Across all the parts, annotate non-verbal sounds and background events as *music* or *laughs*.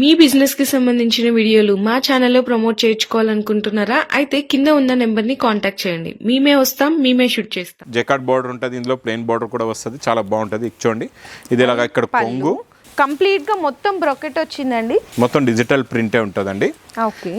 మీ బిజినెస్కి సంబంధించిన వీడియోలు మా ఛానల్లో ప్రమోట్ చేయించుకోవాలనుకుంటున్నారా? అయితే కింద ఉన్న నెంబర్ని కాంటాక్ట్ చేయండి. మేమే వస్తాం మేమే షూట్ చేస్తాం. జెకాట్ బార్డర్ ఉంటుంది ఇందులో ప్లెయిన్ బార్డర్ కూడా వస్తుంది చాలా బాగుంటుంది. ఇచ్చోండి ఇది ఇలాగా ఇక్కడ కొంగు కంప్లీట్గా మొత్తం బ్రొకెట్ వచ్చిందండి. మొత్తం డిజిటల్ ప్రింటే ఉంటుందండి.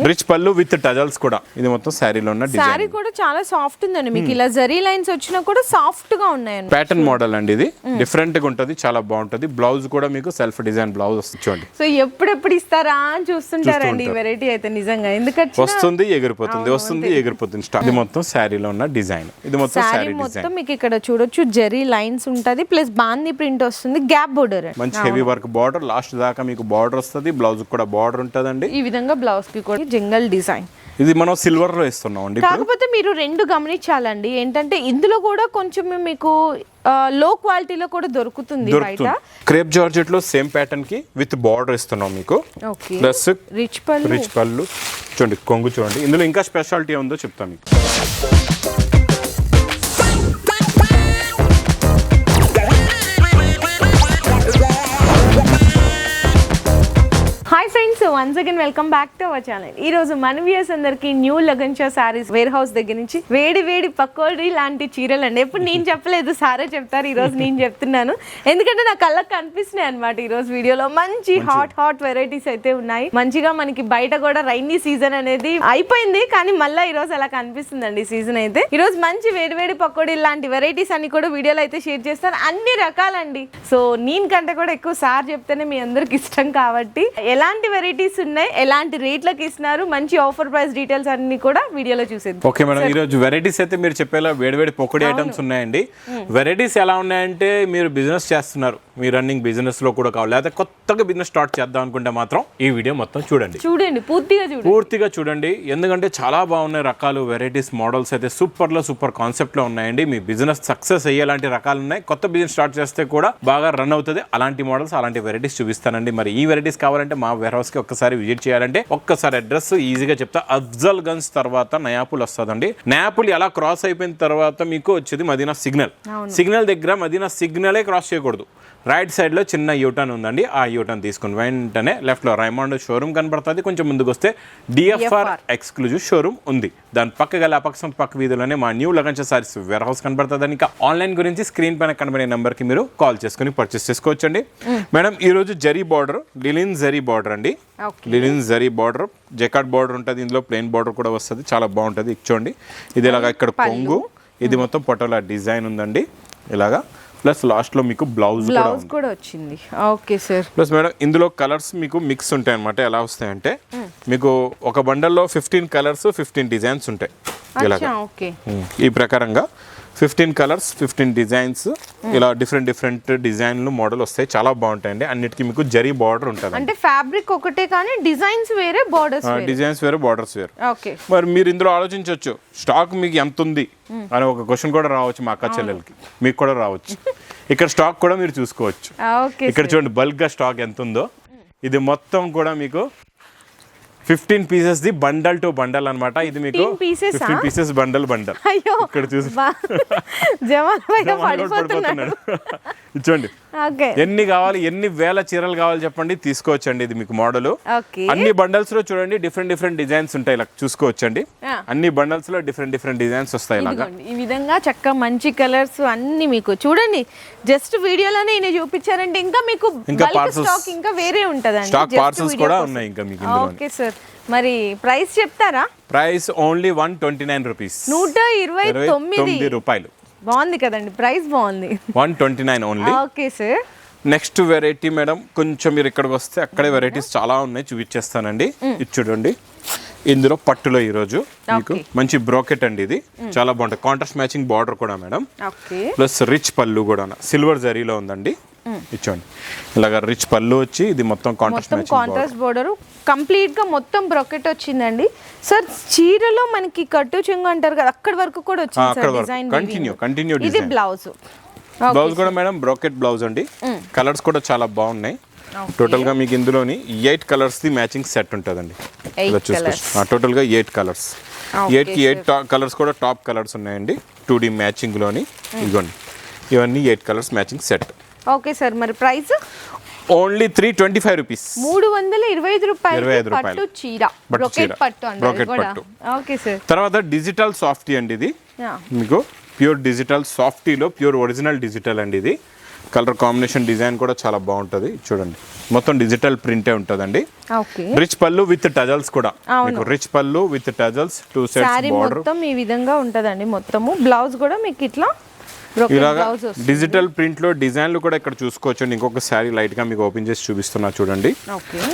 రిచ్ పళ్ళు విత్ టజల్స్ కూడా. ఇది మొత్తం శారీలో ఉన్న శారీ కూడా చాలా సాఫ్ట్ ఉందండి మీకు. ఇలా జరీ లైన్స్ వచ్చినా కూడా సాఫ్ట్గా ఉన్నాయండి. ప్యాటర్న్ మోడల్ అండి ఇది. డిఫరెంట్గా ఉంటుంది చాలా బాగుంటుంది. బ్లౌజ్ కూడా మీకు సెల్ఫ్ డిజైన్ బ్లౌజ్ వస్తుంది చూడండి. సో ఎప్పుడెప్పుడు ఇస్తారా అని చూస్తుంటారండి ఈ వెరైటీ అయితే నిజంగా. ఎందుకంటే వస్తుంది ఎగిరిపోతుంది వస్తుంది ఎగిరిపోతుంది. స్టాక్ ఇది మొత్తం శారీలో ఉన్న డిజైన్. ఇది మొత్తం శారీ మొత్తం మీకు ఇక్కడ చూడొచ్చు జరీ లైన్స్ ఉంటది ప్లస్ బాంది ప్రింట్ వస్తుంది గ్యాప్ బోర్డర్ మంచి హెవీ వర్క్ బార్డర్ లాస్ట్ దాకా మీకు బార్డర్ వస్తుంది బ్లౌజ్ కూడా బార్డర్ ఉంటుందండి. ఈ విధంగా బ్లౌజ్కి కూడా జంగల్ డిజైన్. ఇది మనం సిల్వర్లో ఇస్తున్నాం అండి కాకపోతే మీరు రెండు గమనించాలండి ఏంటంటే ఇందులో కూడా కొంచెం మీకు లో క్వాలిటీలో కూడా దొరుకుతుంది బయట క్రేప్ జార్జెట్లో సేమ్ ప్యాటర్న్కి విత్ బార్డర్ ఇస్తున్నాం మీకు. ప్లస్ రిచ్ పళ్ళు. రిచ్ పళ్ళు. చూడండి కొంగు చూడండి. ఇందులో ఇంకా స్పెషాలిటీ ఉందో చెప్తాను మీకు. Once again welcome back to our channel ఈ రోజు మన వ్యూయర్స్ అందరికి new Lagansha saris warehouse దగ్గర నుంచి వేడి వేడి పకోడీ లాంటి చీరలు అండి. ఎప్పుడు నేను చెప్పలేదు సారే చెప్తారు ఈ రోజు *laughs* నేను చెప్తున్నాను. ఎందుకంటే నా కళ్ళకి కనిపిస్తున్నాయి అనమాట ఈ రోజు వీడియోలో. మంచి హాట్ హాట్ వెరైటీస్ అయితే ఉన్నాయి. మంచిగా మనకి బయట కూడా రైనీ సీజన్ అనేది అయిపోయింది కానీ మళ్ళీ ఈ రోజు అలా కనిపిస్తుందండి సీజన్ అయితే. ఈ రోజు మంచి వేడి వేడి పకోడీ లాంటి వెరైటీస్ అన్ని కూడా వీడియోలో అయితే షేర్ చేస్తాను. అన్ని రకాలండి. సో నేను కంటే కూడా ఎక్కువ సార్ చెప్తేనే మీ అందరికి ఇష్టం కాబట్టి ఎలాంటి వెరైటీస్ ఉన్నాయి ఎలాంటి రేట్లకు ఇస్తున్నారు? మంచి ఆఫర్ ప్రైస్ డీటెయిల్స్ అన్ని కూడా వీడియోలో చూసేద్దాం. ఓకే మేడం ఈ రోజు వెరైటీస్ అయితే మీరు చెప్పేలా వేడివేడి పొక్కడి ఐటమ్స్ ఉన్నాయండి. వెరైటీస్ ఎలా ఉన్నాయంటే మీరు బిజినెస్ చేస్తున్నారు. మీ రన్నింగ్ బిజినెస్లో కూడా కావాలి. లేకపోతే కొత్తగా బిజినెస్ స్టార్ట్ చేద్దాం అనుకుంటే మాత్రం ఈ వీడియో మొత్తం చూడండి. చూడండి పూర్తిగా చూడండి. పూర్తిగా చూడండి. ఎందుకంటే చాలా బాగున్నాయి రకాలు వెరైటీస్ మోడల్స్ అయితే సూపర్లో సూపర్ కాన్సెప్ట్లో ఉన్నాయండి. మీ బిజినెస్ సక్సెస్ అయ్యేలాంటి రకాలు ఉన్నాయి. కొత్త బిజినెస్ స్టార్ట్ చేస్తే కూడా బాగా రన్ అవుతుంది. అలాంటి మోడల్స్ అలాంటి వెరైటీస్ చూపిస్తానండి. మరి ఈ వెరైటీస్ కావాలంటే మా వేర్ హౌస్కి ఒక్కసారి విజిట్ చేయాలంటే ఒక్కసారి అడ్రస్ ఈజీగా చెప్తా. అఫ్జల్ గంజ్ తర్వాత నయాపుల్ వస్తుందండి. నయాపుల్ ఎలా క్రాస్ అయిపోయిన తర్వాత మీకు వచ్చేది మదీనా సిగ్నల్ సిగ్నల్ దగ్గర మదీనా సిగ్నలే క్రాస్ చేయకూడదు. రైట్ సైడ్లో చిన్న యూటర్న్ ఉందండి. ఆ యూటర్న్ తీసుకుని వెంటనే లెఫ్ట్లో రైమాండ్ షోరూమ్ కనబడుతుంది కొంచెం ముందుకు వస్తే డిఎఫ్ఆర్ ఎక్స్క్లూజివ్ షోరూమ్ ఉంది. దాని పక్క గల అపక్షం పక్క వీధిలోనే మా న్యూ లగంచ సారీస్ వేర్ హౌస్ కనబడుతుంది ఇంకా ఆన్లైన్ గురించి స్క్రీన్ పైన కనబడే నెంబర్కి మీరు కాల్ చేసుకుని పర్చేస్ చేసుకోవచ్చండి. మేడం ఈ రోజు zari border linen zari border అండి. లిలిన్ జరీ బార్డర్ జెకాట్ బార్డర్ ఉంటుంది. ఇందులో ప్లెయిన్ బార్డర్ కూడా వస్తుంది. చాలా బాగుంటుంది. ఇచ్చోండి ఇది ఇలాగా ఇక్కడ కొంగు. ఇది మొత్తం పొట్టల డిజైన్ ఉందండి. ఇలాగా. ప్లస్ లాస్ట్లో మీకు బ్లౌజ్ కూడా బ్లౌజ్ కూడా వచ్చింది. Okay sir. ప్లస్ మేడం ఇందులో కలర్స్ మీకు మిక్స్ ఉంటాయి అనమాట ఎలా వస్తాయంటే మీకు ఒక బండల్లో ఫిఫ్టీన్ కలర్స్ ఫిఫ్టీన్ డిజైన్స్ ఉంటాయి. ఓకే. ఈ ప్రకారంగా ఫిఫ్టీన్ కలర్స్ ఫిఫ్టీన్ డిజైన్స్. ఇలా డిఫరెంట్ డిఫరెంట్ డిజైన్లు మోడల్ వస్తాయి. చాలా బాగుంటాయండి. అన్నిటికీ మీకు జరీ బార్డర్ ఉంటుంది అంటే ఫ్యాబ్రిక్ ఒకటే కానీ డిజైన్స్ వేరే బార్డర్స్ డిజైన్స్ వేరు బార్డర్స్ వేరు. ఓకే. మరి మీరు ఇందులో ఆలోచించవచ్చు స్టాక్ మీకు ఎంత ఉంది అని ఒక క్వశ్చన్ కూడా రావచ్చు మా అక్క చెల్లెలకి. మీకు కూడా రావచ్చు. *laughs* ఇక్కడ స్టాక్ కూడా మీరు చూసుకోవచ్చు. ఇక్కడ చూడండి బల్క్గా స్టాక్ ఎంత ఉందో. ఇది మొత్తం కూడా మీకు fifteen pieces the bundle to bundle అన్నమాట. ఇది మీకు 15 pieces ఆ? Fifteen pieces bundle bundle. అయ్యో. ఇక్కడ చూసి. పడిపోతున్నాడు. ఇచ్చోండి *laughs* ఎన్ని కావాలి ఎన్ని వేల చీరలు కావాలి చెప్పండి తీసుకోవచ్చండి ఇది మీకు మోడల్. అన్ని బండల్స్లో చూడండి డిఫరెంట్ డిఫరెంట్ డిజైన్స్ ఉంటాయి ఇలా చూసుకోవచ్చండి. అన్ని బండల్స్లో డిఫరెంట్ డిఫరెంట్ డిజైన్స్ వస్తాయి ఇలాగా. ఈ విధంగా చక్క మంచి కలర్స్ అన్ని మీకు. చూడండి జస్ట్ వీడియోలోనే ఈయన చూపించారంటే ఇంకా మీకు ఇంకా స్టాక్ ఇంకా వేరే ఉంటదండి. స్టాక్ పార్సల్స్ కూడా. ఉన్నాయి ఇంకా మీకు ఓకే సార్ మరి ప్రైస్ చెప్తారా? Price only one twenty nine rupees నూట ఇరవై తొమ్మిది రూపాయలు. బాగుంది కదండి ప్రైస్ బాగుంది. One twenty nine only okay sir. Next variety madam కొంచెం మీరు ఇక్కడికి వస్తే అక్కడే వెరైటీస్ చాలా ఉన్నాయి చూపించేస్తానండి. ఇది చూడండి. ఇందులో పట్టులో ఈరోజు మీకు మంచి బ్రోకెట్ అండి ఇది. చాలా బాగుంటుంది. కాంట్రాస్ట్ మ్యాచింగ్ బార్డర్ కూడా మేడం. ప్లస్ రిచ్ పళ్ళు కూడా. సిల్వర్ జరీలో ఉందండి. ఇచ్చోండి ఇలాగ రిచ్ పళ్ళు వచ్చి ఇది మొత్తం కాంట్రాస్ట్ మొత్తం కాంట్రాస్ట్ బోర్డర్ కంప్లీట్గా మొత్తం బ్రొకెట్ వచ్చిందండి. సార్ చీరలో మనకి కట్టు చెంగు అంటారు కదా అక్కడి వరకు కూడా వచ్చింది అక్కడ వరకు. కంటిన్యూ కంటిన్యూ ఇది బ్లౌజ్ బ్లౌజ్ కూడా మేడం బ్రోకెట్ బ్లౌజ్ అండి. కలర్స్ కూడా చాలా బాగున్నాయి. టోటల్గా మీకు ఇందులోని eight colours the matching set ఉంటుందండి. ఇలా చూసుకోవచ్చు. టోటల్గా ఎయిట్ కలర్స్ ఎయిట్కి ఎయిట్ కలర్స్ కూడా టాప్ కలర్స్ ఉన్నాయండి. టూ డి మ్యాచింగ్లోని ఇదిగోండి. ఇవన్నీ eight colours matching set okay sir మరి price only three twenty five rupees మూడు వందల ఇరవై ఐదు రూపాయలు 25 పట్టు రూపాయలు. చీర. బ్రొకెట్ బ్రొకెట్ పట్టు. ఓకే సార్ తర్వాత డిజిటల్ సాఫ్టీ అండి ఇది. మీకు ప్యూర్ డిజిటల్ సాఫ్టీలో ప్యూర్ ఒరిజినల్ డిజిటల్ అండి ఇది. కలర్ కాంబినేషన్ డిజైన్ కూడా చాలా బాగుంటుంది. చూడండి. మొత్తం డిజిటల్ ప్రింటే ఉంటుందండి. రిచ్ పళ్ళు విత్ టజల్స్ కూడా. మీకు రిచ్ పళ్ళు విత్ టజల్స్ టూ బార్డర్ మొత్తం ఈ విధంగా ఉంటదండి మొత్తము. బ్లౌజ్ కూడా మీకు ఇట్లా ఇలాగా డిజిటల్ ప్రింట్లో డిజైన్లు కూడా ఇక్కడ చూసుకోవచ్చు ఇంకొక శారీ లైట్గా మీకు ఓపెన్ చేసి చూపిస్తున్నా చూడండి.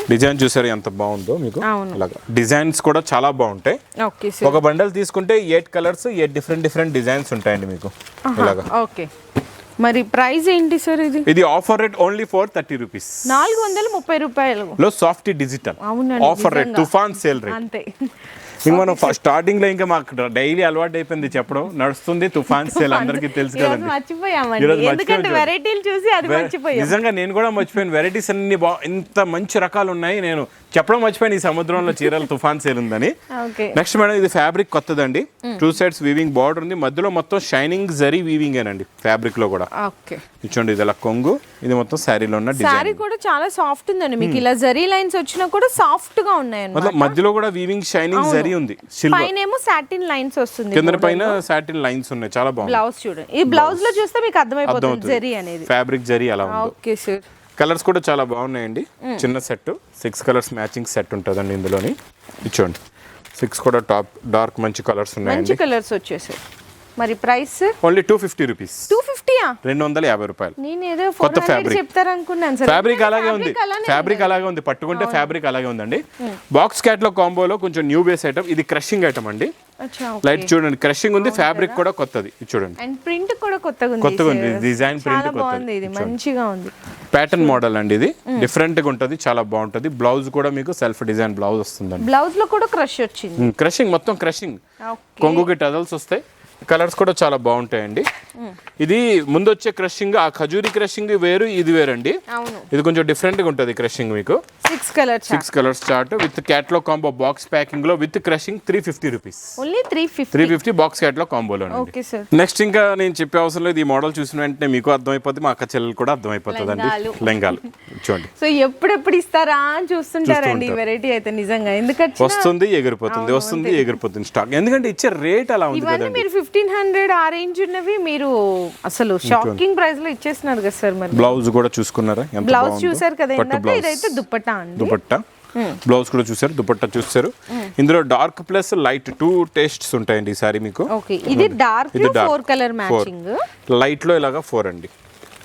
డిజైన్ చూసారు ఎంత బాగుందో మీకు? అవును. ఇలాగా. డిజైన్స్ కూడా చాలా బాగుంటాయి. ఒక బండల్ తీసుకుంటే eight colours eight different different designs ఉంటాయండి మీకు. ఇలాగా. ఓకే. మరి ప్రైస్ ఏంటి సార్ ఇది? ఇది offer rate only four thirty rupees. నాలుగు వందల ముప్పై రూపాయలు. లో సాఫ్ట్ డిజిటల్. అవునండి, ఆఫర్ రేట్. తుఫాన్ సేల్ రేట్. అంతే. ఇంక మనం స్టార్టింగ్లో ఇంకా మాకు డైలీ అలవాటు అయిపోయింది చెప్పడం. నడుస్తుంది తుఫాన్ సేల్ అందరికీ తెలుసు కదండి. మర్చిపోయామండి. చూసి అది మర్చిపోయాం. నిజంగా నేను కూడా మర్చిపోయాను. వెరైటీస్ అన్ని బా ఇంత మంచి రకాలు ఉన్నాయి. నేను చెప్పడం మర్చిపోయాను ఈ సముద్రంలో చీరలు తుఫాన్ సేల్ ఉందని. నెక్స్ట్ మేడం ఇది ఫ్యాబ్రిక్ కొత్తదండి. టూ సైడ్స్ వీవింగ్ బార్డర్ ఉంది. మధ్యలో మొత్తం షైనింగ్ జరీ వీవింగ్ ఏనండి ఫ్యాబ్రిక్లో కూడా. ఇచ్చోండి ఇది ఇలా కొంగు ఇది మొత్తం శారీలో ఉన్న శారీ కూడా చాలా సాఫ్ట్ ఉందండి. మీకు ఇలా జరీ లైన్స్ వచ్చినా కూడా సాఫ్ట్గా ఉన్నాయి మొత్తం మధ్యలో కూడా వీవింగ్ షైనింగ్ జరీ ఉంది పైన ఏమో సాటిన్ లైన్స్ వస్తుంది కింద పైన సాటిన్ లైన్స్ ఉన్నాయి చాలా బాగుంది. బ్లౌజ్ చూడండి. ఈ బ్లౌజ్లో చూస్తే మీకు అర్థమైపోతుంది జరీ అనేది. ఫ్యాబ్రిక్ జరీ అలా ఉంది. ఓకే సార్ కలర్స్ కూడా చాలా బాగున్నాయండి. చిన్న set six colours matching set ఉంటుందండి ఇందులోని. ఇచ్చోండి. సిక్స్ కూడా టాప్ డార్క్ మంచి కలర్స్ మంచి ఉన్నాయండి కలర్స్ వచ్చేసాయి. మరి price? Only two fifty rupees. Two ఫిఫ్టీయా? రెండు వందల యాభై రూపాయలు. నేను ఏదో కొత్త fabric. చెప్తారనుకున్నాను సార్. ఫ్యాబ్రిక్ అలాగే ఉంది. ఫ్యాబ్రిక్ అలాగే ఉంది. పట్టుకుంటే ఫ్యాబ్రిక్ అలాగే ఉందండి. బాక్స్ క్యాట్లో కాంబోలో కొంచెం న్యూ బేస్ ఐటమ్ ఇది క్రషింగ్ ఐటమ్ అండి. లైట్ చూడండి. క్రషింగ్ ఉంది. ఫ్యాబ్రిక్ కూడా కొత్తది. చూడండి. అండ్ ప్రింట్ కూడా కొత్తగా ఉంది కొత్తగా ఉంది. డిజైన్ ప్రింట్ బాగుంది ఇది. మంచిగా ఉంది. ప్యాటర్న్ మోడల్ అండి ఇది. డిఫరెంట్గా ఉంటుంది చాలా బాగుంటుంది. బ్లౌజ్ కూడా మీకు సెల్ఫ్ డిజైన్ బ్లౌజ్ వస్తుందండి. బ్లౌజ్లో కూడా క్రష్ వచ్చింది. క్రషింగ్ మొత్తం క్రషింగ్ కొంగుకి టజల్స్ వస్తాయి. కలర్స్ కూడా చాలా బాగుంటాయండి. ఇది ముందు వచ్చే క్రషింగ్ ఆ ఖజూరి క్రషింగ్ వేరు ఇది వేరండి. ఇది కొంచెం డిఫరెంట్గా ఉంటుంది క్రషింగ్ మీకు. Six colour six colours chart with క్యాట్లో combo box ప్యాకింగ్లో with crushing three fifty rupees only three three fifty fifty box క్యాట్లో కాంబోలో నెక్స్ట్ ఇంకా నేను చెప్పే అవసరం లేదు ఈ మోడల్ చూసిన వెంటనే మీకు అర్థమైపోద్ది మా అక్క చెల్లెలు కూడా అర్థమైపోతుందండి. లెంగాలు. లెంగాలు. చూడండి. సో ఎప్పుడెప్పుడు ఇస్తారా అని చూస్తుంటారండి ఈ వెరైటీ అయితే నిజంగా. ఎందుకంటే వస్తుంది ఎగిరిపోతుంది వస్తుంది ఎగిరిపోతుంది స్టాక్ ఎందుకంటే ఇచ్చే రేట్ అలా ఉంది కదండి. ఫిఫ్టీన్ హండ్రెడ్ ఆ రేంజ్ ఉన్నవి మీరు అసలు షాకింగ్ ప్రైస్లో ఇచ్చేస్తున్నారు కదా సార్ మరి. బ్లౌజ్ కూడా చూసుకున్నారా? బ్లౌజ్? చూసారు కదా బ్లౌజ్. ఇదైతే దుప్పట్టా అండి. దుపట్టా. బ్లౌజ్ కూడా చూసారు దుపట్టా చూసారు. ఇందులో dark plus light two tastes ఉంటాయండి ఈ సారీ మీకు. ఓకే ఇది డార్క్. Four colour matching. లైట్లో ఇలాగా ఫోర్ అండి.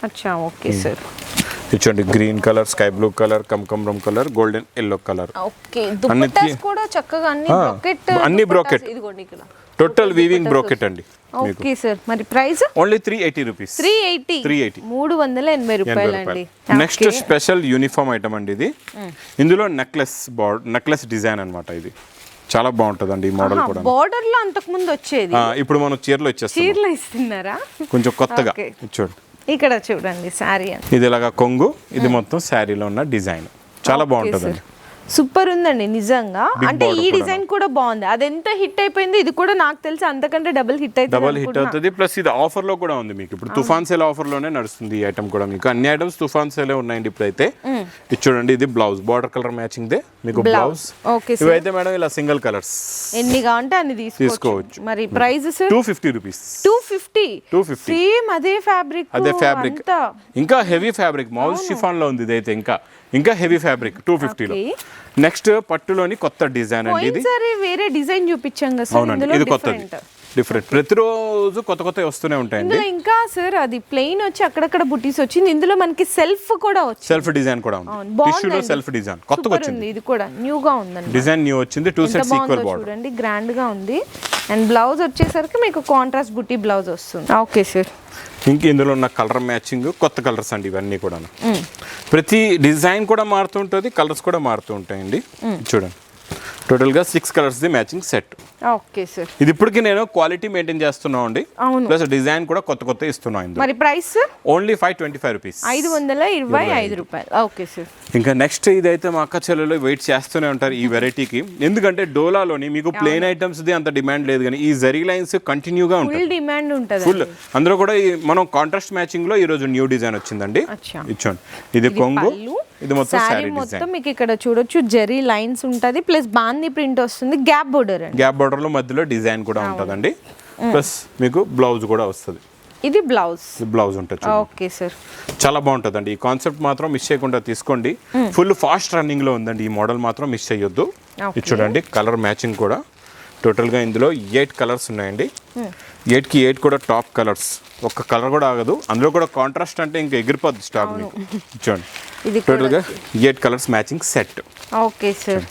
అచ్చా okay sir. ఇచ్చండి green colour sky blue colour కమకమరం colour golden yellow colour. Okay dupattas కూడా చక్కగా అన్ని బ్రోకెట్ అన్ని brocade. ఇదిగోండి ఇక్కడ. టోటల్ వీవింగ్ బ్రోకెట్ అండి ఓకే సార్ మరి price only three eighty rupees three eighty 380. మూడు వందల ఎనభై రూపాయలు. అండి నెక్స్ట్ స్పెషల్ యూనిఫామ్ ఐటమ్ అండి ఇది. ఇందులో నెక్లెస్ బార్డ్ నెక్లెస్ డిజైన్ అన్నమాట ఇది. చాలా బాగుంటుందండి ఈ మోడల్ కూడా బార్డర్లో అంతకు ముందు వచ్చేది ఇప్పుడు మనం చీరలో ఇచ్చేస్తాం చీరలు ఇస్తున్నారా? కొంచెం కొత్తగా. చూడండి ఇక్కడ చూడండి శారీ అని. ఇది ఇలాగా కొంగు ఇది మొత్తం శారీలో ఉన్న డిజైన్ చాలా బాగుంటుందండి. సూపర్ ఉందండి నిజంగా. అంటే ఈ. డిజైన్ కూడా బాగుంది. అది ఎంత హిట్ అయిపోయింది ఇది కూడా నాకు తెలిసి అంతకంటే డబుల్ హిట్ అయితే డబల్ హిట్ అవుతుంది. ప్లస్ ఇది ఆఫర్లో కూడా ఉంది మీకు. ఇప్పుడు తుఫాన్ సేల్ ఆఫర్లోనే నడుస్తుంది ఈ ఐటమ్ కూడా మీకు. అన్ని ఐటమ్స్ తుఫాన్ సేలే ఉన్నాయండి ఇప్పుడైతే. ఇది చూడండి ఇది బ్లౌజ్. బార్డర్ కలర్ మ్యాచింగ్ దే. మీకు బ్లౌజ్. ఓకే ఇవైతే మేడం ఇలా సింగిల్ కలర్స్. ఎన్ని కావాలంటే అన్ని తీసుకోవచ్చు. మరి price sir two fifty rupees two fifty 250. Same అదే ఫ్యాబ్రిక్. అదే ఫ్యాబ్రిక్. ఇంకా హెవీ ఫ్యాబ్రిక్. మౌస్ షిఫాన్లో ఉంది ఇదైతే ఇంకా. ఇంకా హెవీ ఫ్యాబ్రిక్ టూ ఫిఫ్టీలో. నెక్స్ట్ పట్టులోని కొత్త డిజైన్ అండి ఇది. వేరే డిజైన్ చూపించాం కదా అవునండి ఇది కొత్తది. డిఫరెంట్ ప్రతిరోజు కొత్త కొత్త వస్తూనే ఉంటాయండి. ఇంకా సార్ అది ప్లెయిన్ వచ్చి అక్కడక్కడ బుటీస్ వచ్చింది. ఇందులో మనకి సెల్ఫ్ కూడా వచ్చింది. సెల్ఫ్ డిజైన్ కూడా ఉంది. టిష్యూలో. సెల్ఫ్ డిజైన్ కొత్తగా వచ్చింది. ఉంది ఇది కూడా. న్యూ గా ఉందండి. డిజైన్ న్యూ వచ్చింది. టూ సెట్స్ ఈక్వల్ బార్డర్ చూడండి గ్రాండ్గా ఉంది. అండ్ బ్లౌజ్ వచ్చేసరికి మీకు కాంట్రాస్ట్ బుట్టి బ్లౌజ్ వస్తుంది. ఓకే సార్ ఇంక ఇందులో ఉన్న కలర్ మ్యాచింగ్ కొత్త కలర్స్ అండి ఇవన్నీ కూడా ప్రతి డిజైన్ కూడా మారుతూ ఉంటుంది కలర్స్ కూడా మారుతూ ఉంటాయండి. చూడండి. టోటల్గా six colours the matching set okay sir. ఇది ఇప్పటికి నేను క్వాలిటీ మెయింటైన్ చేస్తున్నాం అండి. ప్లస్ డిజైన్ కూడా కొత్త కొత్త ఇస్తున్నాం మరి price only five twenty five rupees ఐదు వందల ఇరవై ఐదు రూపాయలు. Okay sir. ఇంకా నెక్స్ట్ ఇదైతే మా అక్క చెల్లెలు వెయిట్ చేస్తూనే ఉంటారు ఈ వెరైటీకి ఎందుకంటే డోలాలోని మీకు ప్లేన్ ఐటమ్స్ ది అంత డిమాండ్ లేదు కానీ ఈ జరీ లైన్స్ కంటిన్యూగా ఉంటాయి. ఫుల్ డిమాండ్ ఉంటుంది ఫుల్ అందులో కూడా ఈ మనం కాంట్రాస్ట్ మ్యాచింగ్లో ఈ రోజు న్యూ డిజైన్ వచ్చిందండి. ఇచ్చోండి ఇది కొంగు ఇది మొత్తం మొత్తం మీకు ఇక్కడ చూడొచ్చు. జెరీ లైన్స్ ఉంటది. ప్లస్ బాందీ ప్రింట్ వస్తుంది గ్యాప్ బోర్డర్ గ్యాప్ బార్డర్లో మధ్యలో డిజైన్ కూడా ఉంటుందండి. ప్లస్ మీకు బ్లౌజ్ కూడా వస్తుంది. ఇది బ్లౌజ్. బ్లౌజ్ ఉంటుంది. Okay sir. చాలా బాగుంటుందండి. ఈ కాన్సెప్ట్ మాత్రం మిస్ చేయకుండా తీసుకోండి. ఫుల్ ఫాస్ట్ రన్నింగ్లో ఉందండి. ఈ మోడల్ మాత్రం మిస్ చేయొద్దు. ఇది చూడండి కలర్ మ్యాచింగ్ కూడా. టోటల్గా ఇందులో ఎయిట్ కలర్స్ ఉన్నాయండి. ఎయిట్కి ఎయిట్ కూడా టాప్ కలర్స్. ఒక్క కలర్ కూడా ఆగదు. అందులో కూడా కాంట్రాస్ట్ అంటే ఇంకా ఎగిరిపోద్ది స్టాక్ మీకు. చూడండి. ఇది టోటల్గా eight colours matching set. Okay sir.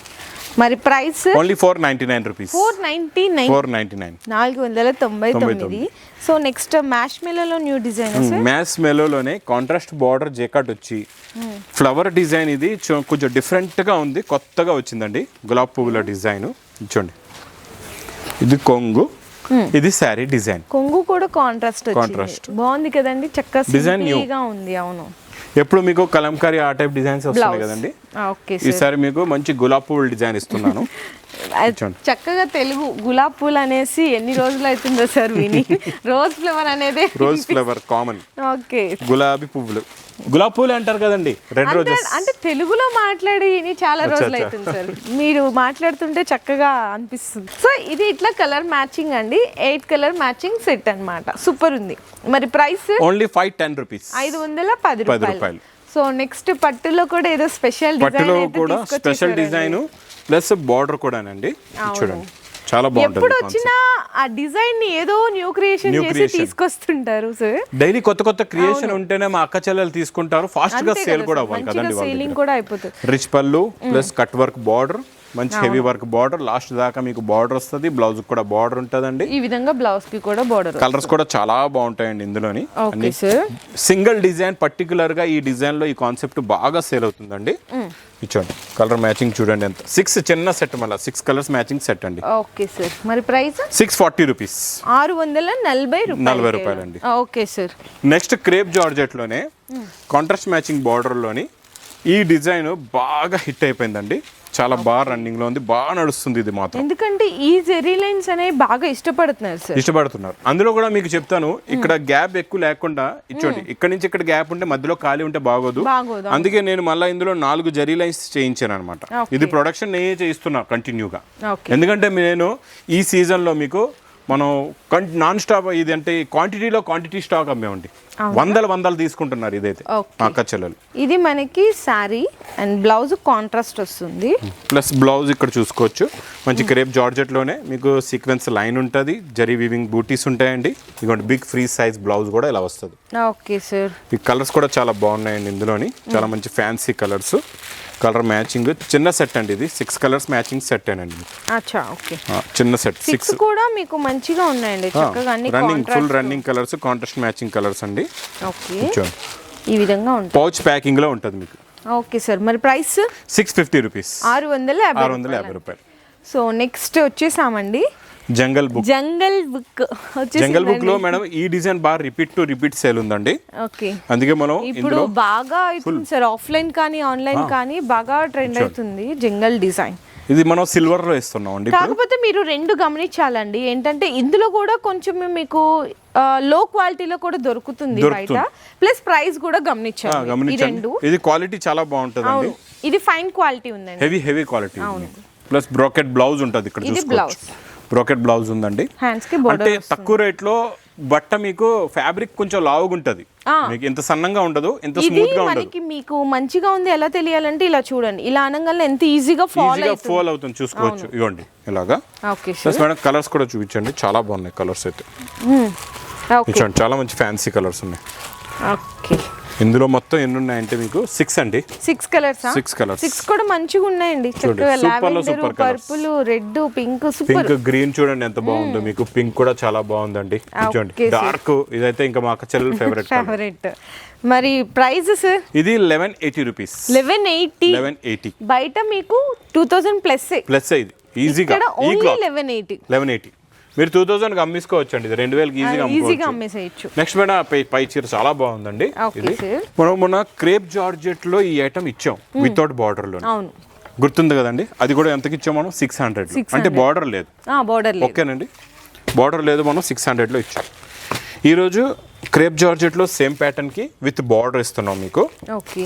మరి price? Only four ninety nine rupees. Four ninety nine. Four ninety nine. నాలుగు వందల తొంభై తొమ్మిది. సో నెక్స్ట్ మ్యాష్ మిల్లలో న్యూ డిజైన్ మ్యాథ్స్ మెలోలోనే కాంట్రాస్ట్ బార్డర్ జేకాట్ వచ్చి ఫ్లవర్ డిజైన్ ఇది. కొంచెం different గా ఉంది. కొత్తగా వచ్చిందండి. గులాబ్ పువ్వుల డిజైన్. చూడండి. ఇది కొంగు. ఇది శారీ డిజైన్. కొంగు కూడా కాంట్రాస్ట్. వచ్చింది. బాగుంది కదండి. చక్కగా. గా ఉంది. అవును. ఎప్పుడు మీకు కలంకారీ ఆ టైప్ డిజైన్స్ వస్తున్నాయి కదండి? ఓకే సార్ ఈసారి మీకు మంచి గులాబ్ పువ్వుల డిజైన్ ఇస్తున్నాను. *laughs* చక్కగా తెలుగు గులాబ్ పూలు అనేసి ఎన్ని రోజులు అవుతుందో సార్ విని. *laughs* రోజ్ ఫ్లవర్ అనేది రోజ్ ఫ్లవర్ కామన్ ఓకే. గులాబీ పువ్వులు. గులాబీ పువ్వులు అంటారు కదండి రెడ్ అంటే రోజెస్ అంటే తెలుగులో మాట్లాడి చాలా రోజులు. అవుతుంది సార్. మీరు మాట్లాడుతుంటే చక్కగా అనిపిస్తుంది. సో ఇది ఇట్లా కలర్ మ్యాచింగ్ అండి. ఎయిట్ కలర్ మ్యాచింగ్ సెట్ అన్నమాట. సూపర్ ఉంది. మరి price? Only five ten rupees. ఐదు వందల పది రూపాయలు. సో నెక్స్ట్ పట్టులో కూడా ఏదో స్పెషల్ పట్టులో డిజైన్ కూడా స్పెషల్ డిజైన్ ప్లస్ బార్డర్ కూడానండి. చూడండి. చాలా ఎప్పుడు బాగుంటుంది వచ్చినా ఆ డిజైన్ని ఏదో న్యూ క్రియేషన్ చేసి. తీసుకొస్తుంటారు సార్ డైలీ కొత్త కొత్త క్రియేషన్ ఉంటేనే మా అక్క చెల్లెలు తీసుకుంటారు. ఫాస్ట్గా సేల్ కూడా అవ్వాలి కదండి సేలింగ్. కూడా అయిపోతుంది. రిచ్ పళ్ళు ప్లస్ కట్ వర్క్ బార్డర్ మంచి హెవీ వర్క్ బార్డర్. లాస్ట్ దాకా మీకు బార్డర్ వస్తుంది బ్లౌజ్ కూడా బార్డర్ ఉంటుందండి. ఈ విధంగా బ్లౌజ్కి కూడా బోర్డర్ కలర్స్ కూడా చాలా బాగుంటాయండి ఇందులోని. సింగిల్ డిజైన్ పర్టికులర్గా ఈ డిజైన్లో ఈ కాన్సెప్ట్ బాగా సేల్ అవుతుందండి. కలర్ మ్యాచింగ్ చూడండి ఎంత. సిక్స్ చిన్న సెట్ మళ్ళీ. సిక్స్ కలర్స్ మ్యాచింగ్ సెట్ అండి. ఓకే సార్ మరి ప్రైస్? సిక్స్ ఫార్టీ రూపీస్ ఆరు వందల నలభై రూపాయలు. నలభై రూపాయలండి. ఓకే సార్ నెక్స్ట్ క్రేప్ జార్జెట్లోనే కాంట్రాస్ట్ మ్యాచింగ్ బార్డర్లోని ఈ డిజైన్ బాగా హిట్ అయిపోయిందండి. చాలా బాగా రన్నింగ్లో ఉంది. బాగా నడుస్తుంది ఇది మాత్రం. ఎందుకంటే ఈ జెరీ లైన్స్ అనేవి బాగా ఇష్టపడుతున్నారు సార్ ఇష్టపడుతున్నారు. అందులో కూడా మీకు చెప్తాను ఇక్కడ గ్యాప్ ఎక్కువ లేకుండా ఇచ్చోండి ఇక్కడ నుంచి ఇక్కడ గ్యాప్ ఉంటే మధ్యలో ఖాళీ ఉంటే బాగోదు. అందుకే నేను మళ్ళీ ఇందులో నాలుగు జరీ లైన్స్ చేయించాను అనమాట. ఇది ప్రొడక్షన్ నేనే చేయిస్తున్నా కంటిన్యూగా ఎందుకంటే నేను ఈ సీజన్లో మీకు మనం నాన్ స్టాప్ ఇది అంటే క్వాంటిటీలో క్వాంటిటీ స్టాక్ అమ్మేవండి. వందల వందలు తీసుకుంటున్నారు ఇదైతే Okay. మా అక్క చెల్లెలు ఇది మనకి శారీ అండ్ బ్లౌజ్ కాంట్రాస్ట్ వస్తుంది. ప్లస్ బ్లౌజ్ ఇక్కడ చూసుకోవచ్చు. మంచి క్రేప్ జార్జెట్లోనే మీకు సీక్వెన్స్ లైన్ ఉంటుంది జరీ వీవింగ్ బూటీస్ ఉంటాయండి. ఇదిగోండి బిగ్ ఫ్రీ సైజ్ బ్లౌజ్ కూడా ఇలా వస్తుంది. Okay sir. ఈ కలర్స్ కూడా చాలా బాగున్నాయండి ఇందులోని. చాలా మంచి ఫ్యాన్సీ కలర్స్. Colour matching. చిన్న సెట్ అండి ఇది. సిక్స్ కలర్స్ మ్యాచింగ్ సెట్ అండి అచ్చా ఓకే. చిన్న సెట్. సిక్స్ కూడా మీకు మంచిగా ఉన్నాయండి. చక్కగా అన్ని running full running colours contrast matching colours అండి. ఈ విధంగా పౌచ్ ప్యాకింగ్లో ఉంటుంది మీకు. Okay sir. మరి ప్రైస్? సిక్స్ ఫిఫ్టీ రూపీస్ ఆరు వందల యాభై ఆరు వందల యాభై రూపాయలు. సో నెక్స్ట్ వచ్చేసామండి. Jungle book. Jungle book. జంగల్ బుక్లో మేడం ఈ డిజైన్ బాగా రిపీట్ టు రిపీట్ సేల్ ఉందండి. ఓకే. అందుకే మనం ఇప్పుడు బాగా అవుతుంది సార్ ఆఫ్లైన్ కానీ ఆన్లైన్ కానీ బాగా ట్రెండ్ అవుతుంది జంగల్ డిజైన్. ఇది మనం సిల్వర్లో ఇస్తున్నాం అండి కాకపోతే మీరు రెండు గమనించాలండి ఏంటంటే ఇందులో కూడా కొంచెం మీకు లో క్వాలిటీలో కూడా దొరుకుతుంది బయట. ప్లస్ ప్రైస్ కూడా గమనించాలి ఈ రెండు. ఇది క్వాలిటీ చాలా బాగుంటుంది ఇది ఫైన్ క్వాలిటీ ఉందండి. Heavy heavy quality plus brocade blouse ఉంటుంది ఇక్కడ ఇది చూసుకోవచ్చు. బ్రోకెట్ బ్లౌజ్ ఉందండి. అంటే తక్కువ రేట్లో బట్ట మీకు ఫ్యాబ్రిక్ కొంచెం లావుగా ఉంటది మీకు ఇంత సన్నంగా ఉండదు ఇంత ఇది స్మూత్గా ఉండదు మీకు మంచిగా ఉంది ఎలా తెలియాలంటే ఇలా చూడండి. ఇలా అనగానే ఎంత ఈజీగా ఫాలో ఈజీగా అవుతుంది. ఫోల్ అవుతుంది చూసుకోవచ్చు. ఇవ్వండి ఇలాగా. ఓకే మేడం కలర్స్ కూడా చూపించండి. చాలా బాగున్నాయి కలర్స్ అయితే. ఓకే ఇచ్చండి చాలా మంచి ఫ్యాన్సీ కలర్స్ ఉన్నాయి. ఓకే ఇందులో మొత్తం ఎన్ని ఉన్నాయంటే మీకు సిక్స్ అండి. Six colours Six colours. Six కూడా మంచిగా ఉన్నాయండి. Lavender. Purple red pink pink green చూడండి ఎంత బాగుందో. మీకు పింక్ కూడా చాలా బాగుందండి. చూడండి. Okay, sir. డార్క్ ఇదైతే ఇంకా మా అక్క చెల్లెలు ఫేవరెట్ ఫేవరెట్ మరి ప్రైస్ సార్ ఇది eleven eighty rupees eleven eighty eleven eighty బయట మీకు టూ థౌజండ్ ప్లస్ ప్లస్ ఇది. ఈజీగా లెవెన్ ఎయిటీ లెవెన్ ఎయిటీ మీరు టూ థౌసండ్కి అమ్మేసుకోవచ్చు అండి ఇది రెండు వేలకి ఈజీగా ఈజీగా అమ్మేసేయచ్చు. నెక్స్ట్ మేడం పై పై చీర చాలా బాగుందండి. ఇది మనం మొన్న క్రేప్ జార్జెట్లో ఈ ఐటమ్ ఇచ్చాం వితౌట్ బార్డర్లో అవును. గుర్తుంది కదండి? అది కూడా ఎంతకి ఇచ్చాం మనం? సిక్స్ హండ్రెడ్ అంటే బార్డర్ లేదు. బోర్డర్ లేదు. ఓకేనండి. బార్డర్ లేదు మనం సిక్స్ హండ్రెడ్లో ఇచ్చాం. ఈరోజు క్రేప్ జార్జెట్లో సేమ్ ప్యాటర్న్కి విత్ బార్డర్ ఇస్తున్నాం మీకు.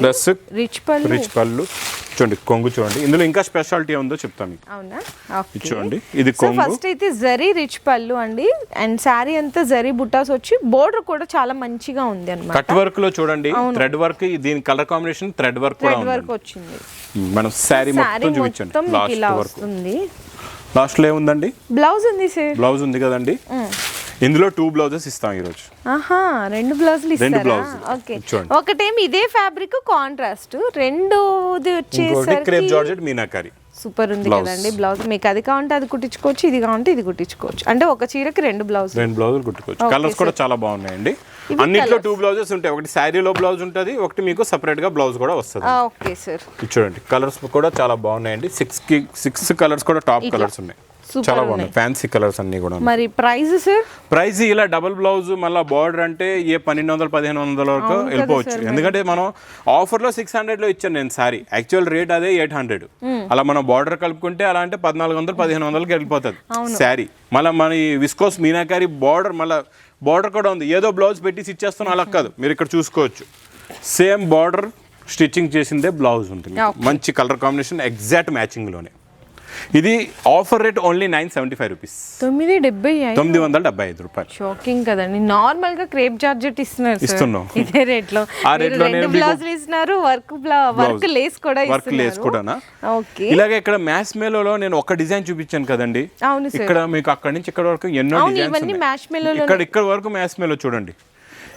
ప్లస్ రిచ్ పళ్ళు. రిచ్ పళ్ళు. చూడండి కొంగు చూడండి. ఇందులో ఇంకా స్పెషాలిటీ ఉందో చెప్తాను మీకు. చూడండి ఇది కొంగు. ఫస్ట్ అయితే జరీ రిచ్ పళ్ళు అండి. అండ్ శారీ అంతా జరీ బుట్టాస్ వచ్చి బోర్డర్ కూడా చాలా మంచిగా ఉంది అనమాట కట్ వర్క్లో చూడండి థ్రెడ్ వర్క్ దీని కలర్ కాంబినేషన్ థ్రెడ్ వర్క్ కూడా వర్క్ వచ్చింది. మనం శారీ శారీ మొత్తం చూపించండి లాస్ట్ వరకు. లాస్ట్లో ఏముందండి? బ్లౌజ్ ఉంది సార్. బ్లౌజ్ ఉంది కదండి. ఇందులో టూ బ్లౌజెస్ ఇస్తాం ఈరోజు. ఆహా రెండు బ్లౌజులు రెండు ఇస్తారా? బ్లౌజులు. ఓకే. చూడండి. ఒకటేమో ఇదే ఫ్యాబ్రిక్ కాంట్రాస్ట్ రెండోది ఇంకోటి క్రేప్ వచ్చేసరికి జార్జెట్ మీనాకారి సూపర్ ఉంది Blouse. కదండి బ్లౌజ్ మీకు అది కావాలంటే అది కుట్టించుకోవచ్చు ఇది కావాలంటే ఇది కుట్టించుకోవచ్చు. అంటే ఒక చీరకి రెండు బ్లౌజ్ రెండు బ్లౌజులు కుట్టుకోవచ్చు. Okay, కలర్స్ కూడా చాలా బాగున్నాయండి. ఇవి అన్నిట్లో టూ బ్లౌజెస్ ఉంటాయి. ఒకటి శారీలో బ్లౌజ్ ఉంటుంది ఒకటి మీకు సెపరేట్గా బ్లౌజ్ కూడా వస్తుంది. ఓకే సార్ ఇది చూడండి కలర్స్ కూడా చాలా బాగున్నాయండి. సిక్స్కి సిక్స్ కలర్స్ కూడా టాప్ కలర్స్ ఉన్నాయి. చాలా బాగున్నాయి. ఫ్యాన్సీ కలర్స్ అన్ని కూడా మరి ప్రైస్ సార్? ప్రైస్ ఇలా డబుల్ బ్లౌజ్ మళ్ళీ బార్డర్ అంటే ఏ పన్నెండు వందలు పదిహేను వందల వరకు వెళ్ళిపోవచ్చు. ఎందుకంటే మనం ఆఫర్లో సిక్స్ హండ్రెడ్లో ఇచ్చాను నేను సారీ యాక్చువల్ రేట్ అదే ఎయిట్ హండ్రెడ్ అలా మనం బార్డర్ కలుపుకుంటే అలా అంటే పద్నాలుగు వందలు పదిహేను వందలకి వెళ్ళిపోతుంది శారీ మళ్ళీ మన ఈ విస్కోస్ మీనాకారి బార్డర్ మళ్ళీ బార్డర్ కూడా ఉంది. ఏదో బ్లౌజ్ పెట్టి ఇచ్చేస్తాను అలా కాదు. మీరు ఇక్కడ చూసుకోవచ్చు. సేమ్ బార్డర్ స్టిచ్చింగ్ చేసిందే బ్లౌజ్ ఉంటుంది. మంచి కలర్ కాంబినేషన్ ఎగ్జాక్ట్ మ్యాచింగ్లోనే. ఇది offer rate only nine seventy five rupees. తొమ్మిది డెబ్బై తొమ్మిది వందల డెబ్బై ఐదు రూపాయలు. షాకింగ్ కదండి. నార్మల్గా క్రేప్ జార్జెట్ ఇస్తున్నారు. ఇస్తున్నాం. ఇదే రేట్లో ఆ rate లో రెండు బ్లౌజులు ఇస్తున్నారు వర్క్ వర్క్ లేస్ కూడా వర్క్ లేస్ కూడానా? ఓకే ఇలాగే ఇక్కడ మ్యాథ్స్ మేలోలో నేను ఒక డిజైన్ చూపించాను కదండి. అవును ఇక్కడ మీకు అక్కడి నుంచి ఇక్కడ వరకు ఎన్నో డిజైన్స్. మ్యాష్. ఇక్కడ ఇక్కడ వరకు మ్యాథ్స్ మేలో చూడండి.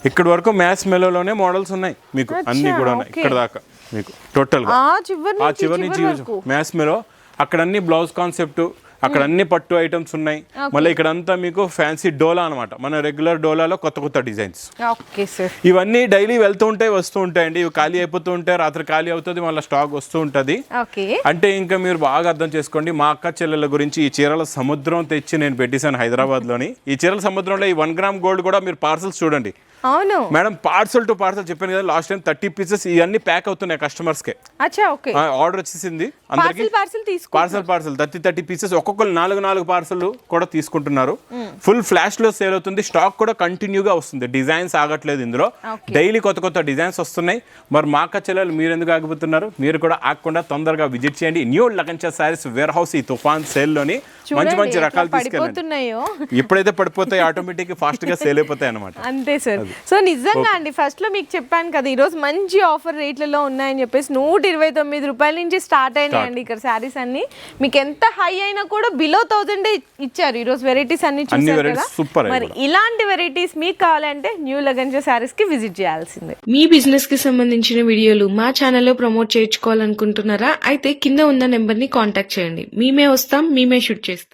ఇక్కడ వరకు మ్యాథ్స్ మేలోనే మోడల్స్ ఉన్నాయి. మీకు అన్ని కూడా. ఇక్కడ దాకా మీకు టోటల్గా. ఆ చివరి నుంచి మ్యాథ్స్ మేలో అక్కడ అన్ని బ్లౌజ్ కాన్సెప్ట్ అక్కడ అన్ని పట్టు ఐటమ్స్ ఉన్నాయి. మళ్ళీ ఇక్కడ అంతా మీకు ఫ్యాన్సీ డోలా అన్నమాట. మన రెగ్యులర్ డోలాలో కొత్త కొత్త డిజైన్స్. ఇవన్నీ డైలీ వెళ్తూ ఉంటాయి వస్తూ ఉంటాయండి. ఇవి ఖాళీ అయిపోతూ ఉంటాయి రాత్రి ఖాళీ అవుతుంది మళ్ళీ స్టాక్ వస్తూ ఉంటుంది. అంటే ఇంకా మీరు బాగా అర్థం చేసుకోండి మా అక్క చెల్లెల గురించి ఈ చీరల సముద్రం తెచ్చి నేను పెట్టేశాను హైదరాబాద్లోని. ఈ చీరల సముద్రంలో ఈ వన్ గ్రామ్ గోల్డ్ కూడా మీరు పార్సల్స్ చూడండి. అవును. మేడం పార్సల్ టు పార్సల్ చెప్పాను కదా లాస్ట్ టైం థర్టీ పీసెస్ ఇవన్నీ ప్యాక్ అవుతున్నాయి కస్టమర్స్కే. అచ్చా ఓకే. ఆర్డర్ వచ్చేసింది. అందరికి పార్సిల్ పార్సిల్ తీసుకో parcel parcel. Thirty thirty pieces ఒక్కొక్కరు నాలుగు నాలుగు పార్సల్ కూడా తీసుకుంటున్నారు. ఫుల్ ఫ్లాష్లో సేల్ అవుతుంది. స్టాక్ కూడా కంటిన్యూగా వస్తుంది. డిజైన్స్ ఆగట్లేదు ఇందులో. డైలీ కొత్త కొత్త డిజైన్స్ వస్తున్నాయి. మరి మా అక్క చెల్లెలు మీరు ఎందుకు ఆగిపోతున్నారు? మీరు కూడా ఆగకుండా తొందరగా విజిట్ చేయండి. న్యూ లగంచా సారీస్ వేర్ హౌస్ ఈ తుఫాన్ సేల్లోని మంచి మంచి రకాలు తీసుకెళ్ళండి. పడిపోతున్నాయో. ఎప్పుడైతే పడిపోతాయి ఆటోమేటిక్ ఫాస్ట్గా *laughs* సేల్ అయిపోతాయి అనమాట అంతే సార్. సో నిజంగా అండి ఫస్ట్లో మీకు చెప్పాను కదా ఈ రోజు మంచి ఆఫర్ రేట్లలో ఉన్నాయని చెప్పేసి నూట ఇరవై తొమ్మిది రూపాయల నుంచి స్టార్ట్ అయినాయండి ఇక్కడ శారీస్ అన్ని. మీకు ఎంత హై అయినా కూడా బిలో థౌజండ్ ఇచ్చారు ఈ రోజు వెరైటీస్ అన్ని చూసారు కదా. మరి ఇలాంటి వెరైటీస్ మీకు కావాలంటే న్యూ లగంజా శారీస్కి విజిట్ చేయాల్సిందే. మీ బిజినెస్కి సంబంధించిన వీడియోలు మా ఛానల్లో ప్రమోట్ చేయించుకోవాలనుకుంటున్నారా? అయితే కింద ఉన్న నెంబర్ని కాంటాక్ట్ చేయండి. మేమే వస్తాం మేమే షూట్ చేస్తాం.